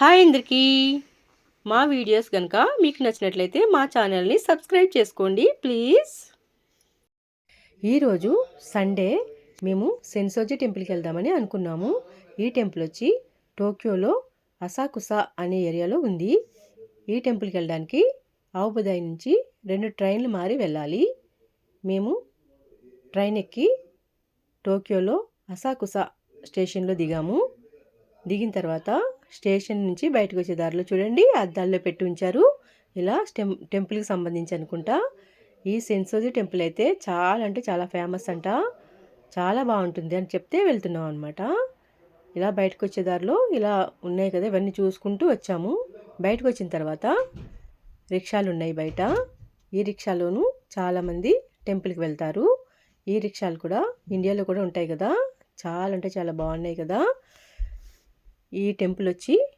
Hi అందరికీ. మా videos కనుక మీకు నచ్చినట్లయితే మా ఛానల్ని సబ్స్క్రైబ్ చేసుకోండి ప్లీజ్. ఈరోజు సండే మేము సెన్సోజీ టెంపుల్కి వెళ్దామని అనుకున్నాము. ఈ టెంపుల్ వచ్చి టోక్యోలో అసాకుసా అనే ఏరియాలో ఉంది. ఈ టెంపుల్కి వెళ్ళడానికి ఆవుబదాయి నుంచి రెండు ట్రైన్లు మారి వెళ్ళాలి. మేము ట్రైన్ ఎక్కి టోక్యోలో అసాకుసా స్టేషన్లో దిగాము. దిగిన తర్వాత స్టేషన్ నుంచి బయటకు వచ్చే దారిలో చూడండి అద్దాల్లో పెట్టి ఉంచారు. ఇలా టెం టెంపుల్కి సంబంధించి అనుకుంటా. ఈ సెన్సోజీ టెంపుల్ అయితే చాలా అంటే చాలా ఫేమస్ అంట. చాలా బాగుంటుంది అని చెప్తే వెళ్తున్నాం అనమాట ఇలా బయటకు వచ్చే దారిలో ఇలా ఉన్నాయి కదా ఇవన్నీ చూసుకుంటూ వచ్చాము. బయటకు వచ్చిన తర్వాత రిక్షాలు ఉన్నాయి బయట. ఈ రిక్షాలోనూ చాలామంది టెంపుల్కి వెళ్తారు. ఈ రిక్షాలు కూడా ఇండియాలో కూడా ఉంటాయి కదా. చాలా అంటే చాలా బాగున్నాయి కదా. ఈ టెంపుల్ వచ్చి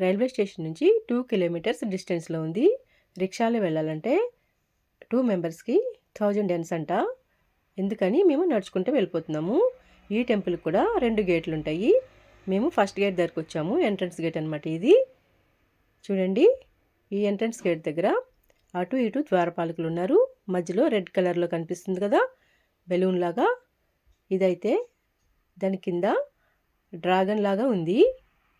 రైల్వే స్టేషన్ నుంచి టూ కిలోమీటర్స్ డిస్టెన్స్లో ఉంది. రిక్షాలో వెళ్ళాలంటే టూ మెంబర్స్కి థౌజండ్ ఎన్స్ అంట. ఎందుకని మేము నడుచుకుంటూ వెళ్ళిపోతున్నాము. ఈ టెంపుల్కి కూడా రెండు గేట్లు ఉంటాయి. మేము ఫస్ట్ గేట్ దగ్గరకు వచ్చాము. ఎంట్రన్స్ గేట్ అనమాట ఇది. చూడండి. ఈ ఎంట్రన్స్ గేట్ దగ్గర అటు ఇటు ద్వారపాలకులు ఉన్నారు. మధ్యలో రెడ్ కలర్లో కనిపిస్తుంది కదా బెలూన్ లాగా. ఇదైతే దాని కింద డ్రాగన్ లాగా ఉంది.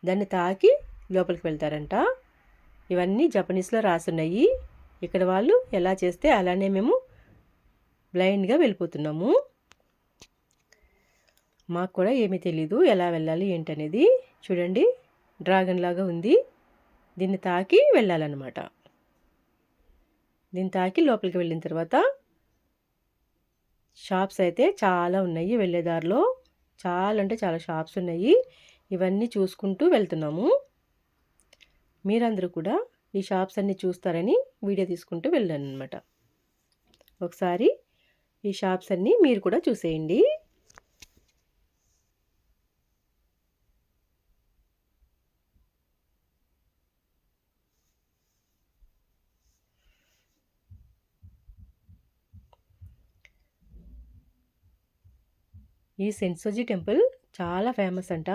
దాన్ని తాకి లోపలికి వెళ్తారంట. ఇవన్నీ జపనీస్లో రాసున్నాయి. ఇక్కడ వాళ్ళు ఎలా చేస్తే అలానే మేము బ్లైండ్గా వెళ్ళిపోతున్నాము. మాకు కూడా ఏమీ తెలీదు ఎలా వెళ్ళాలి ఏంటనేది. చూడండి డ్రాగన్ లాగా ఉంది. దీన్ని తాకి వెళ్ళాలన్నమాట. దీన్ని తాకి లోపలికి వెళ్ళిన తర్వాత షాప్స్ అయితే చాలా ఉన్నాయి వెళ్ళేదారిలో చాలా అంటే చాలా షాప్స్ ఉన్నాయి. ఇవన్నీ చూసుకుంటూ వెళ్తున్నాము. మీరందరూ కూడా ఈ షాప్స్ అన్నీ చూస్తారని వీడియో తీసుకుంటూ వెళ్ళాను అనమాట ఒకసారి ఈ షాప్స్ అన్నీ మీరు కూడా చూసేయండి. ఈ సెన్సోజీ టెంపుల్ చాలా ఫేమస్ అంట.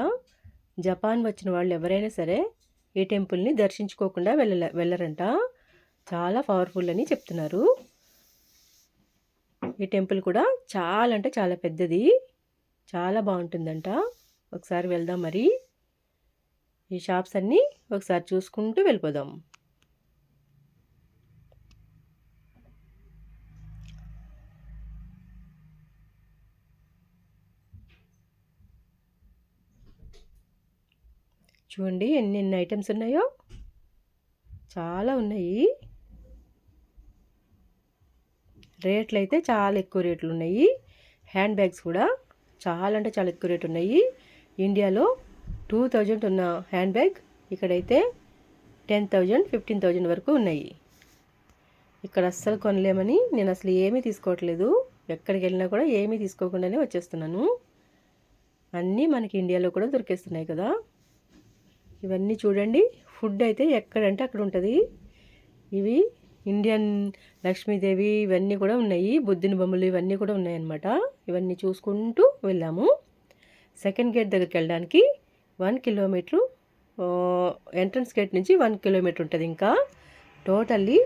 జపాన్ వచ్చిన వాళ్ళు ఎవరైనా సరే ఈ టెంపుల్ని దర్శించుకోకుండా వెళ్ళ వెళ్ళరంట. చాలా పవర్ఫుల్ అని చెప్తున్నారు. ఈ టెంపుల్ కూడా చాలా అంటే చాలా పెద్దది. చాలా బాగుంటుందంట. ఒకసారి వెళ్దాం మరి. ఈ షాప్స్ అన్నీ ఒకసారి చూసుకుంటూ వెళ్ళిపోదాం. చూడండి ఎన్ని ఎన్ని ఐటమ్స్ ఉన్నాయో. చాలా ఉన్నాయి. రేట్లు అయితే చాలా ఎక్కువ రేట్లు ఉన్నాయి. హ్యాండ్ బ్యాగ్స్ కూడా చాలా అంటే చాలా ఎక్కువ రేట్ ఉన్నాయి. ఇండియాలో టూ థౌజండ్ ఉన్న హ్యాండ్ బ్యాగ్ ఇక్కడైతే టెన్ థౌజండ్ ఫిఫ్టీన్ థౌజండ్ వరకు ఉన్నాయి. ఇక్కడ అస్సలు కొనలేమని నేను అసలు ఏమీ తీసుకోవట్లేదు. ఎక్కడికి వెళ్ళినా కూడా ఏమీ తీసుకోకుండానే వచ్చేస్తున్నాను. అన్నీ మనకి ఇండియాలో కూడా దొరికేస్తున్నాయి కదా. ఇవన్నీ చూడండి. ఫుడ్ అయితే ఎక్కడంటే అక్కడ ఉంటుంది ఇవి ఇండియన్ లక్ష్మీదేవి ఇవన్నీ కూడా ఉన్నాయి. బుద్ధిని బొమ్మలు ఇవన్నీ కూడా ఉన్నాయన్నమాట. ఇవన్నీ చూసుకుంటూ వెళ్ళాము. సెకండ్ గేట్ దగ్గరికి వెళ్ళడానికి వన్ కిలోమీటరు ఎంట్రన్స్ గేట్ నుంచి వన్ కిలోమీటర్ ఉంటుంది ఇంకా. టోటల్లీ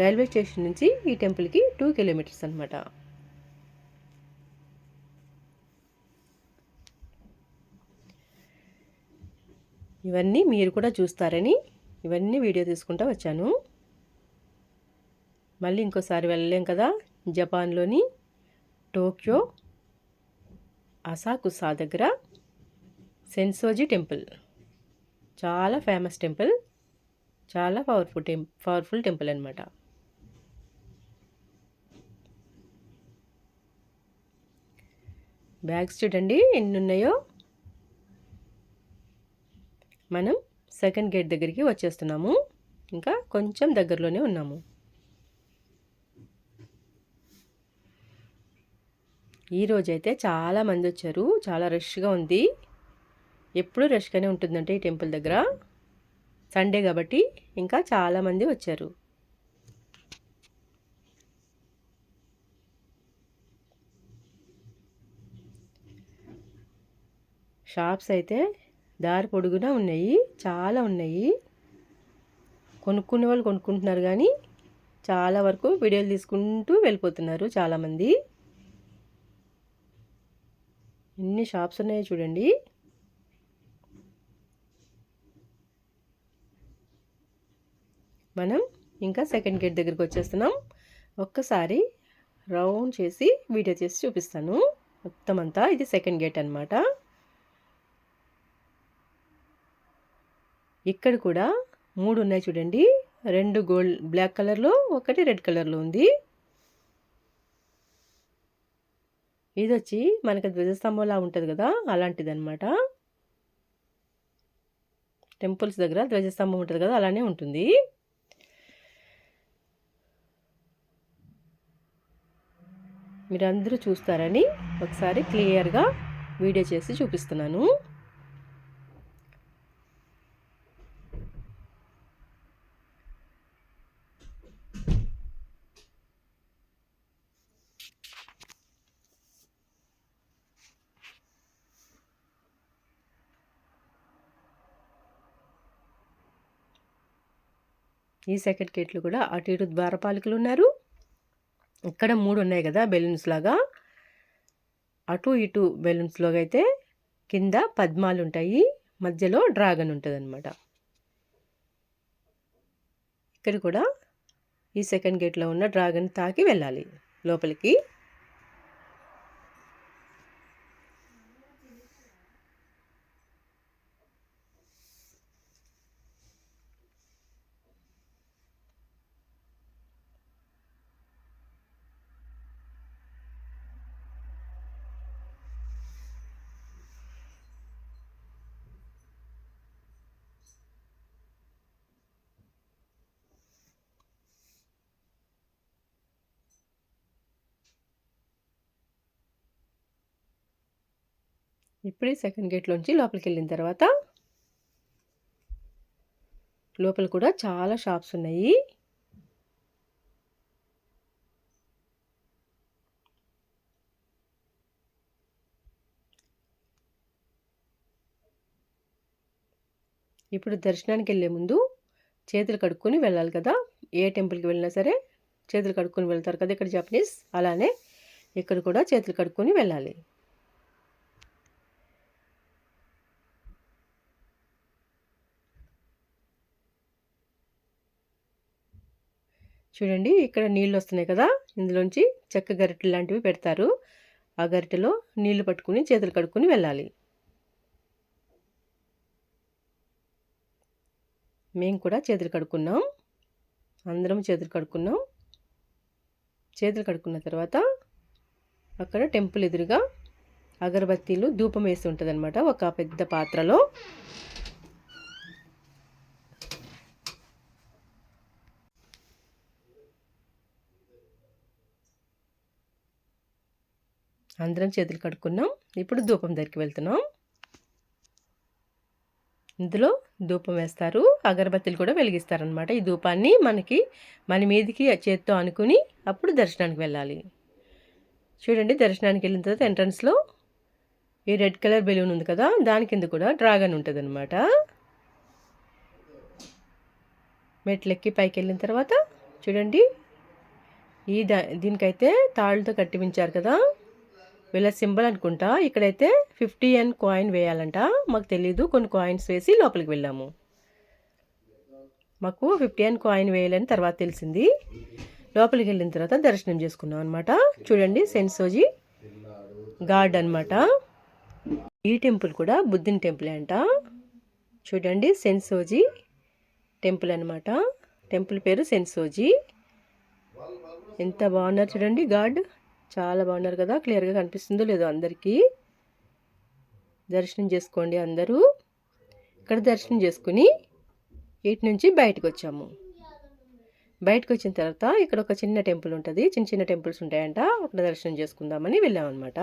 రైల్వే స్టేషన్ నుంచి ఈ టెంపుల్కి టూ కిలోమీటర్స్ అనమాట ఇవన్నీ మీరు కూడా చూస్తారని ఇవన్నీ వీడియో తీసుకుంటూ వచ్చాను. మళ్ళీ ఇంకోసారి వెళ్ళలేం కదా? జపాన్లోని టోక్యో అసాకుసా దగ్గర సెన్సోజీ టెంపుల్. చాలా ఫేమస్ టెంపుల్. చాలా పవర్ఫుల్ టెం పవర్ఫుల్ టెంపుల్ అనమాట బ్యాగ్స్ చూడండి ఎన్ని ఉన్నాయో మనం సెకండ్ గేట్ దగ్గరికి వచ్చేస్తున్నాము. ఇంకా కొంచెం దగ్గరలోనే ఉన్నాము. ఈరోజైతే చాలా మంది వచ్చారు. చాలా రష్గా ఉంది. ఎప్పుడు రష్గానే ఉంటుందంటే ఈ టెంపుల్ దగ్గర. సండే కాబట్టి ఇంకా చాలామంది వచ్చారు. షాప్స్ అయితే దారి పొడుగునా ఉన్నాయి చాలా ఉన్నాయి. కొనుక్కునే వాళ్ళు కొనుక్కుంటున్నారు కానీ చాలా వరకు వీడియోలు తీసుకుంటూ వెళ్ళిపోతున్నారు చాలామంది. ఎన్ని షాప్స్ ఉన్నాయో చూడండి. మనం ఇంకా సెకండ్ గేట్ దగ్గరికి వచ్చేస్తున్నాం. ఒక్కసారి రౌండ్ చేసి వీడియో చేసి చూపిస్తాను. మొత్తం అంతా ఇది సెకండ్ గేట్ అనమాట ఇక్కడ కూడా మూడు ఉన్నాయి చూడండి. రెండు గోల్డ్ బ్లాక్ కలర్లో ఒకటి రెడ్ కలర్లో ఉంది. ఇది వచ్చి మనకి ధ్వజస్తంభంలా ఉంటుంది కదా అలాంటిది అనమాట టెంపుల్స్ దగ్గర ధ్వజస్తంభం ఉంటుంది కదా అలానే ఉంటుంది. మీరు అందరూ చూస్తారని ఒకసారి క్లియర్గా వీడియో చేసి చూపిస్తున్నాను. ఈ సెకండ్ గేట్లు కూడా అటు ఇటు ద్వారపాలకులు ఉన్నారు. ఇక్కడ మూడు ఉన్నాయి కదా బెలూన్స్ లాగా. అటు ఇటు బెలూన్స్లో అయితే కింద పద్మాలు ఉంటాయి. మధ్యలో డ్రాగన్ ఉంటుంది అనమాట ఇక్కడ కూడా ఈ సెకండ్ గేట్లో ఉన్న డ్రాగన్ తాకి వెళ్ళాలి లోపలికి. ఇప్పుడే సెకండ్ గేట్లోంచి లోపలికి వెళ్ళిన తర్వాత లోపల కూడా చాలా షాప్స్ ఉన్నాయి. ఇప్పుడు దర్శనానికి వెళ్ళే ముందు చేతులు కడుక్కొని వెళ్ళాలి కదా. ఏ టెంపుల్కి వెళ్ళినా సరే చేతులు కడుక్కొని వెళ్తారు కదా ఇక్కడ జపనీస్. అలానే ఇక్కడ కూడా చేతులు కడుక్కొని వెళ్ళాలి. చూడండి ఇక్కడ నీళ్ళు వస్తున్నాయి కదా ఇందులోంచి చెక్క గరిటెలు లాంటివి పెడతారు. ఆ గరిటెలో నీళ్ళు పట్టుకుని చేతులు కడుక్కొని వెళ్ళాలి. మేము కూడా చేతులు కడుక్కున్నాం. అందరం చేతులు కడుక్కున్నాం. చేతులు కడుక్కున్న తర్వాత అక్కడ టెంపుల్ ఎదురుగా అగరబత్తీలు ధూపం వేసి ఉంటుంది ఒక పెద్ద పాత్రలో. అందరం చేతులు కడుక్కున్నాం. ఇప్పుడు ధూపం దగ్గరికి వెళ్తున్నాం. ఇందులో ధూపం వేస్తారు. అగరబత్తిలు కూడా వెలిగిస్తారనమాట ఈ ధూపాన్ని మనకి మన మీదికి చేత్తో అనుకుని అప్పుడు దర్శనానికి వెళ్ళాలి. చూడండి దర్శనానికి వెళ్ళిన తర్వాత ఎంట్రన్స్లో ఈ రెడ్ కలర్ బెలూన్ ఉంది కదా దాని కింద కూడా డ్రాగన్ ఉంటుంది అనమాట మెట్లెక్కి పైకి వెళ్ళిన తర్వాత చూడండి ఈ దా దీనికైతే తాళ్ళతో కట్టిపించారు కదా. వీళ్ళ సింబల్ అనుకుంటా ఇక్కడైతే ఫిఫ్టీ ఎన్ కాయిన్ వేయాలంట. మాకు తెలీదు కొన్ని కాయిన్స్ వేసి లోపలికి వెళ్ళాము. మాకు ఫిఫ్టీ ఎన్ కాయిన్ వేయాలని తర్వాత తెలిసింది. లోపలికి వెళ్ళిన తర్వాత దర్శనం చేసుకున్నాం అనమాట చూడండి సెన్సోజీ గార్డ్ అనమాట ఈ టెంపుల్ కూడా బుద్ధిని టెంపుల్ అంట. చూడండి సెన్సోజీ టెంపుల్ అనమాట టెంపుల్ పేరు సెన్సోజీ ఎంత బాగున్నారు చూడండి గాడ్ చాలా బాగున్నారు కదా క్లియర్గా కనిపిస్తుందో లేదో అందరికీ. దర్శనం చేసుకోండి అందరూ. ఇక్కడ దర్శనం చేసుకుని ఇటు నుంచి బయటకు వచ్చాము. బయటకు వచ్చిన తర్వాత ఇక్కడ ఒక చిన్న టెంపుల్ ఉంటుంది. చిన్న చిన్న టెంపుల్స్ ఉంటాయంట. అక్కడ దర్శనం చేసుకుందామని వెళ్ళామన్నమాట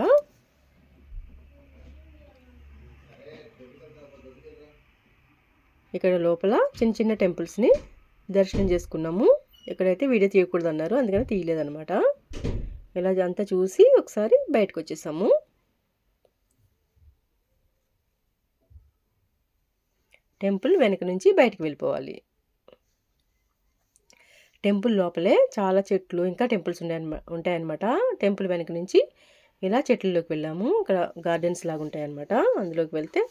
ఇక్కడ లోపల చిన్న చిన్న టెంపుల్స్ని దర్శనం చేసుకున్నాము. ఎక్కడైతే వీడియో తీయకూడదు అన్నారు అందుకని తీయలేదన్నమాట. ఇలా అంతా చూసి ఒకసారి బయటకు వచ్చేసాము. టెంపుల్ వెనక నుంచి బయటకు వెళ్ళిపోవాలి. టెంపుల్ లోపలే చాలా చెట్లు ఇంకా టెంపుల్స్ ఉన్నాయన్నమా ఉంటాయన్నమాట. టెంపుల్ వెనక నుంచి ఇలా చెట్లలోకి వెళ్ళాము. ఇక్కడ గార్డెన్స్ లాగా ఉంటాయన్నమాట. అందులోకి వెళ్తే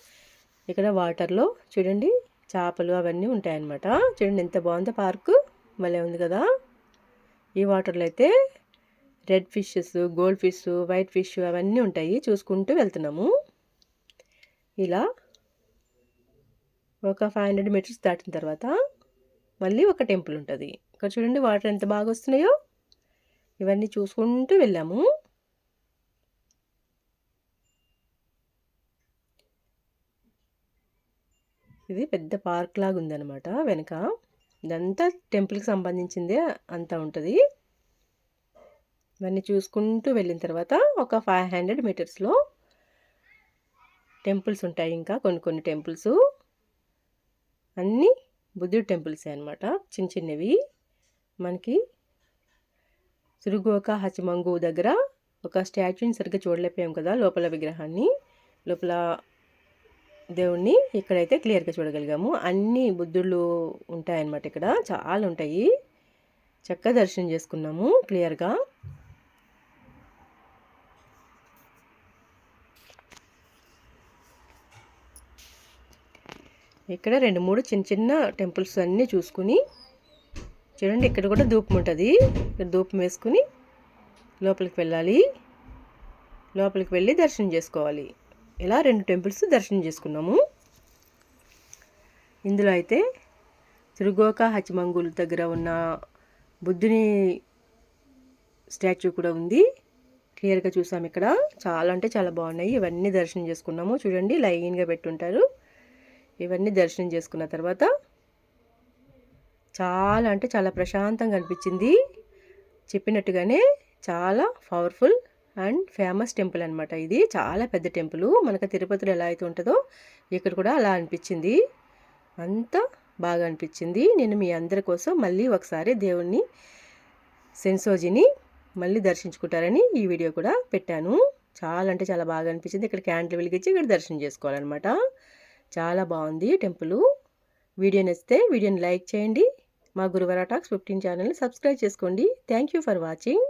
ఇక్కడ వాటర్లో చూడండి చేపలు అవన్నీ ఉంటాయన్నమాట. చూడండి ఎంత బాగుందో పార్కు. భలే ఉంది కదా. ఈ వాటర్లో అయితే red fishes gold fish white fish అవన్నీ ఉంటాయి. చూసుకుంటూ వెళ్తున్నాము. ఇలా ఒక ఫైవ్ హండ్రెడ్ మీటర్స్ దాటిన తర్వాత మళ్ళీ ఒక టెంపుల్ ఉంటుంది. ఇక్కడ చూడండి వాటర్ ఎంత బాగా వస్తున్నాయో. ఇవన్నీ చూసుకుంటూ వెళ్ళాము. ఇది పెద్ద పార్క్ లాగా ఉందన్నమాట వెనక. ఇదంతా టెంపుల్కి సంబంధించిందే అంతా ఉంటుంది. ఇవన్నీ చూసుకుంటూ వెళ్ళిన తర్వాత ఒక ఫైవ్ హండ్రెడ్ మీటర్స్లో టెంపుల్స్ ఉంటాయి ఇంకా కొన్ని కొన్ని టెంపుల్స్. అన్నీ బుద్ధుడి టెంపుల్సే అనమాట చిన్న చిన్నవి. మనకి సురుగోక హచిమంగు దగ్గర ఒక స్టాచ్యూని సరిగ్గా చూడలేకపోయాం కదా లోపల విగ్రహాన్ని. లోపల దేవుణ్ణి ఇక్కడైతే క్లియర్గా చూడగలిగాము అన్ని బుద్ధుళ్ళు ఉంటాయన్నమాట ఇక్కడ. చాలా ఉంటాయి. చక్కగా దర్శనం చేసుకున్నాము క్లియర్గా. ఇక్కడ రెండు మూడు చిన్న చిన్న టెంపుల్స్ అన్నీ చూసుకుని చూడండి ఇక్కడ కూడా ధూపం ఉంటుంది. ఇక్కడ ధూపం వేసుకుని లోపలికి వెళ్ళాలి. లోపలికి వెళ్ళి దర్శనం చేసుకోవాలి. ఇలా రెండు టెంపుల్స్ దర్శనం చేసుకున్నాము. ఇందులో అయితే తిరుగోక హచిమంగుల్ దగ్గర ఉన్న బుద్ధుని స్టాచ్యూ కూడా ఉంది. క్లియర్గా చూసాం ఇక్కడ. చాలా అంటే చాలా బాగున్నాయి. ఇవన్నీ దర్శనం చేసుకున్నాము. చూడండి లైన్గా పెట్టుంటారు. ఇవన్నీ దర్శనం చేసుకున్న తర్వాత చాలా అంటే చాలా ప్రశాంతంగా అనిపించింది. చెప్పినట్టుగానే చాలా పవర్ఫుల్ అండ్ ఫేమస్ టెంపుల్ అనమాట ఇది. చాలా పెద్ద టెంపుల్ మనకు తిరుపతిలో ఎలా అయితే ఉంటుందో ఇక్కడ కూడా అలా అనిపించింది. అంత బాగా అనిపించింది. నేను మీ అందరి కోసం మళ్ళీ ఒకసారి దేవుణ్ణి సెన్సోజిని మళ్ళీ దర్శించుకుంటారని ఈ వీడియో కూడా పెట్టాను. చాలా అంటే చాలా బాగా అనిపించింది. ఇక్కడ క్యాండిల్ వెలిగించి ఇక్కడ దర్శనం చేసుకోవాలన్నమాట. చాలా బాగుంది టెంపుల్. వీడియో నచ్చితే వీడియోని లైక్ చేయండి. మా గురువరా టాక్స్ ఫిఫ్టీన్ ఛానల్ని సబ్స్క్రైబ్ చేసుకోండి. Thank you for watching.